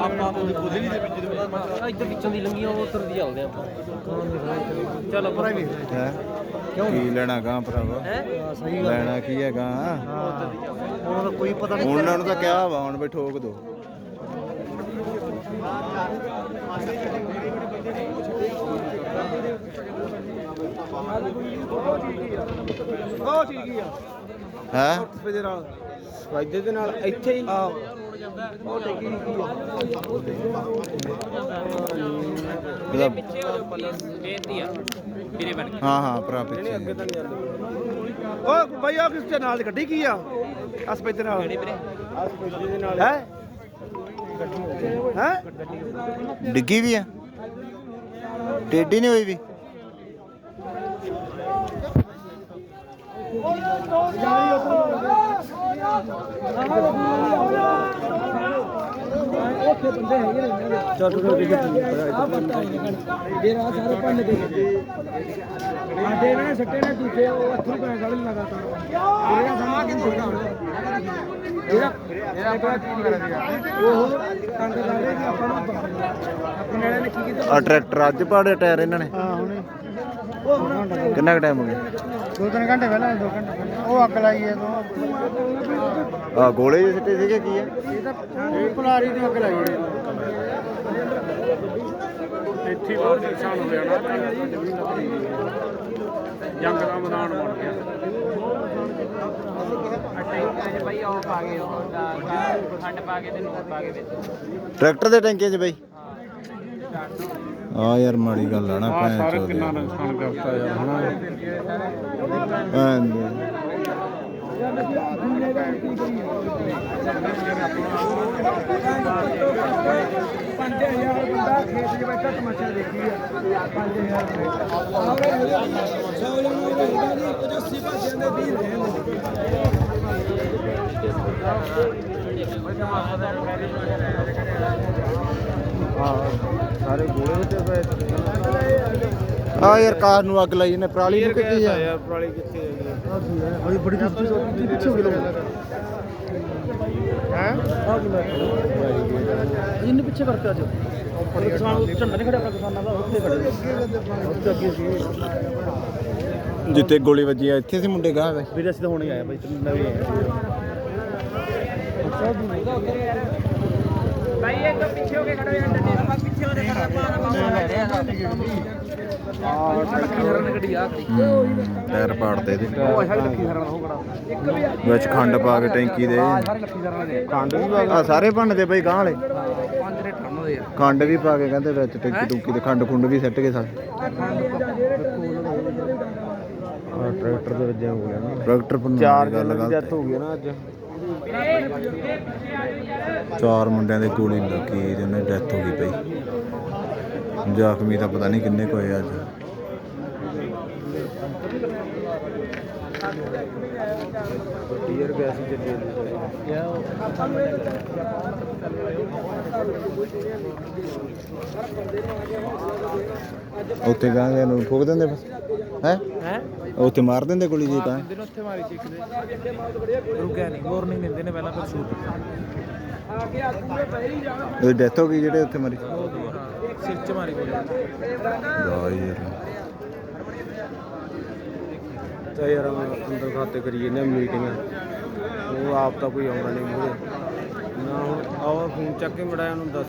ਆਪਾਂ ਉਹਦੇ ਬੁੱਧੀ ਦੇ ਵਿੱਚ ਦੇ ਇੱਧਰ ਵਿੱਚੋਂ ਦੀ ਲੰਗੀਆਂ ਉਹ ਉਧਰ ਦੀ ਚੱਲਦੇ ਆਪਾਂ। ਚਲੋ ਪਰ ਹੈ? ਕੀ ਲੈਣਾ ਗਾ ਭਰਾਵਾ? ਹੈ? ਲੈਣਾ ਕੀ ਹੈਗਾ ਉਹਨਾਂ ਦਾ ਕੋਈ ਪਤਾ ਉਹਨਾਂ ਨੂੰ ਤਾਂ ਕਿਹਾ ਵਾ ਹੁਣ ਵੀ ਠੋਕ ਦੋ। ਉਹ ਚੀਜ਼ ਕੀ ਆ। ਹੈ? ਸਫੇ ਦੇ ਨਾਲ। ਵਾਜੇ ਦੇ ਨਾਲ ਇੱਥੇ ਹੀ ਆ। ਉਹ ਇਹਦਾ ਪਿੱਛੇ ਹੋ ਪੱਲੇ ਬੇਨਤੀ ਆ ਵੀਰੇ ਬਣ ਹਾਂ ਹਾਂ ਭਰਾ ਨਹੀਂ ਪਿੱਛੇ ਅੱਗੇ ਤਾਂ ਨਹੀਂ ਜਾਂਦੇ ਉਹ ਬਈ ਆ ਕਿਸ ਦੇ ਨਾਲ ਗੱਡੀ ਕੀ ਆ? ਵੀਰੇ? ਦੇ ਨਾਲ। ਹੈ? ਹੈ? ਡਿੱਗੀ ਵੀ ਆ। ਟੇਢੀ ਨਹੀਂ ਹੋਈ ਵੀ। ਚੱਲ ਤੂੰ ਦੇਖੀ ਜਿਹੜਾ ਸਾਰੇ ਪੰਨ ਦੇ। ਆਡੇ ਇਹਨਾਂ ਨੇ ਸੱਟੇ ਨੇ ਦੂਜੇ ਉਹ ਅਥਰੂ ਪੈ ਗੜ ਲਗਾਤਾਰ। ਇਹਦਾ ਸਮਾਂ ਕਿ ਹੋਗਾ ਇਹਦਾ ਇਹਦਾ ਬੜਾ ਕੀ ਕਰ ਦਿਆ ਉਹ ਕੰਡ ਦਾੜੇ ਦੀ ਆਪਾਂ ਨੂੰ ਆਪਣੇ ਵਾਲਿਆਂ ਨੇ ਕੀ ਕੀਤਾ? ਆ ਟਰੈਕਟਰ ਅੱਜ ਪਾੜੇ ਟਾਇਰ ਇਹਨਾਂ ਨੇ। ਹਾਂ ਹੁਣ। ਕਿੰਨਾ ਕੁ ਟਾਈਮ ਹੋ ਗਿਆ? ਦੋ ਤਿੰਨ ਘੰਟੇ ਪਹਿਲਾਂ ਦੋ ਘੰਟੇ ਪਹਿਲਾਂ। ਉਹ ਅੱਗ ਲਾਈ ਹੈ ਤੋਂ ਆ ਗੋਲੇ ਜਿਹੇ ਸਿੱਟੇ ਸੀਗੇ ਕੀ ਆ ਇਹ ਤਾਂ ਪੁਲਾਰੀ ਦੀ ਅੱਗ ਲਾਈ ਹੈ। ਇੱਥੇ ਬਹੁਤ ਨੁਕਸਾਨ ਹੋ ਜਾਣਾ ਜੰਗ ਦਾ ਮੈਦਾਨ ਬਣ ਗਿਆ। ਭਾਈ ਉਹ ਪਾ ਗਏ ਉਹ ਖੰਡ ਪਾ ਕੇ ਤੇ ਨੂਰ ਪਾ ਕੇ ਵਿੱਚ ਟਰੈਕਟਰ ਦੇ ਟੈਂਕੀਆਂ 'ਚ ਬਈ? ਆ ਯਾਰ ਮਾੜੀ ਗੱਲ ਆ ਨਾ ਭੈਣ ਚੋਦ ਕਿੰਨਾ ਨੁਕਸਾਨ ਕਰਤਾ ਯਾਰ ਹਨਾ? ਭੈਣ ਦੇ। ਪੰਜ ਹਜ਼ਾਰ ਬੰਦਾ ਖੇਤ 'ਚ ਬੈਠਾ ਤਮਾਸ਼ਾ ਦੇਖੀ ਆ 5000 ਰੁਪਏ ਸੌ ਜਣਾ ਰਹਿੰਦਾ ਜੀ 85 ਭਾਜਿਆਂ ਦੇ 20 ਰਹਿੰਦੇ ਸਾਰੇ ਗੋਲੇ ਤੇ ਪਏ ਆ। ਯਾਰ ਕਾਰ ਨੂੰ ਅੱਗ ਲਾਈ ਇਹਨੇ ਪਰਾਲੀ ਨੂੰ ਕਿੱਥੇ ਆ? ਯਾਰ ਪ੍ਰਾਲੀ ਕਿੱਥੇ ਹੈ ਬੜੀ ਬੜੀ ਪਿੱਛੇ ਹੋ? ਜਿੰਨੇ ਪਿੱਛੇ ਅੱਗੇ ਸੀ ਜਿੱਤੇ ਗੋਲੀ ਵੱਜੀ ਆ ਇੱਥੇ ਸੀ ਮੁੰਡੇ ਗਾਹ ਵੇ। ਵੀਰੇ ਅਸੀਂ ਤਾਂ ਹੁਣੇ ਆਏ ਬਾਈ ਨਵੇਂ ਆਏ ਭਾਈ ਇੱਕ ਪਿੱਛੇ ਹੋ ਕੇ ਖੜੋ ਯਾਰ ਡੰਡੇ ਆਪਾਂ ਪਿੱਛੇ ਹੋ ਕੇ ਖੜਾ ਪਾ ਲੈ ਰਿਹਾ ਆ ਲੱਖੀ ਹਰਨ ਗੱਡੀ ਆ ਟਾਇਰ ਪਾੜਦੇ ਖੜਾ ਵਿੱਚ ਖੰਡ ਪਾ ਕੇ ਟੈਂਕੀ ਦੇ। ਦੇ। ਖੰਡ ਵੀ ਆ ਸਾਰੇ ਭੰਨਦੇ ਬਈ ਗਾਹ ਵਾਲੇ। ਦੇ ਖੰਡ ਵੀ ਪਾ ਕੇ ਕਹਿੰਦੇ ਵਿੱਚ ਟੈਂਕੀ ਟੁੰਕੀ ਤੇ ਖੰਡ ਖੁੰਡ ਵੀ ਸੱਟ ਕੇ ਸਾਰੇ। ਆ ਟਰੈਕਟਰ ਦੇ ਵੱਜਿਆ ਹੋ ਗਿਆ ਨਾ। ਟਰੈਕਟਰ ਪਰ ਚਾਰ ਗੱਲ ਦੀ ਹੋ। ਗਈ ਨਾ ਅੱਜ। ਚਾਰ ਮੁੰਡਿਆਂ ਦੇ ਗੋਲੀ ਲੱਗੀ ਤੇ ਉਹਨਾਂ ਦੀ ਡੈਥ ਹੋ ਗਈ ਪਈ ਜ਼ਖਮੀ ਤਾਂ ਪਤਾ ਨਹੀਂ ਕਿੰਨੇ ਕੋਏ ਅੱਜ। ਟੀਅਰ ਗੈਸ ਹੀ ਚੱਲੀ ਉੱਥੇ ਗਾਂ ਗਏ ਨੂੰ ਠੋਕ ਦਿੰਦੇ ਬਸ? ਹੈ? ਹੈ? ਉੱਥੇ ਮਾਰ ਦਿੰਦੇ ਗੋਲੀ ਜੀ ਤਾਂ। ਦਿਨ ਉੱਥੇ ਮਾਰੀ ਸੀ ਇੱਕ ਦੇ। ਰੁਕਿਆ ਨਹੀਂ ਵਾਰਨਿੰਗ ਦਿੰਦੇ ਨੇ ਪਹਿਲਾਂ ਫਿਰ ਸ਼ੂਟ। ਉਹਦੀ ਡੈਥ ਹੋ ਗਈ ਜਿਹੜੇ ਉੱਥੇ ਮਰੀ ਸਿਰ ਚ ਮਾਰੀ ਗੋਲੀ। ਯਾਰ। ਤਾਂ ਯਾਰ ਅੰਦਰ ਖਾਤੇ ਕਰੀ ਜਾਂਦੇ ਮੀਟਿੰਗਾਂ ਉਹ ਆਪ ਤਾਂ ਕੋਈ ਆਉਂਦਾ ਨਹੀਂ ਮੂਹਰੇ। ਨਾ ਹੁਣ ਆਵਾ ਫੋਨ ਚੱਕ ਕੇ ਮੜਾਇਆ ਨੂੰ ਦੱਸ।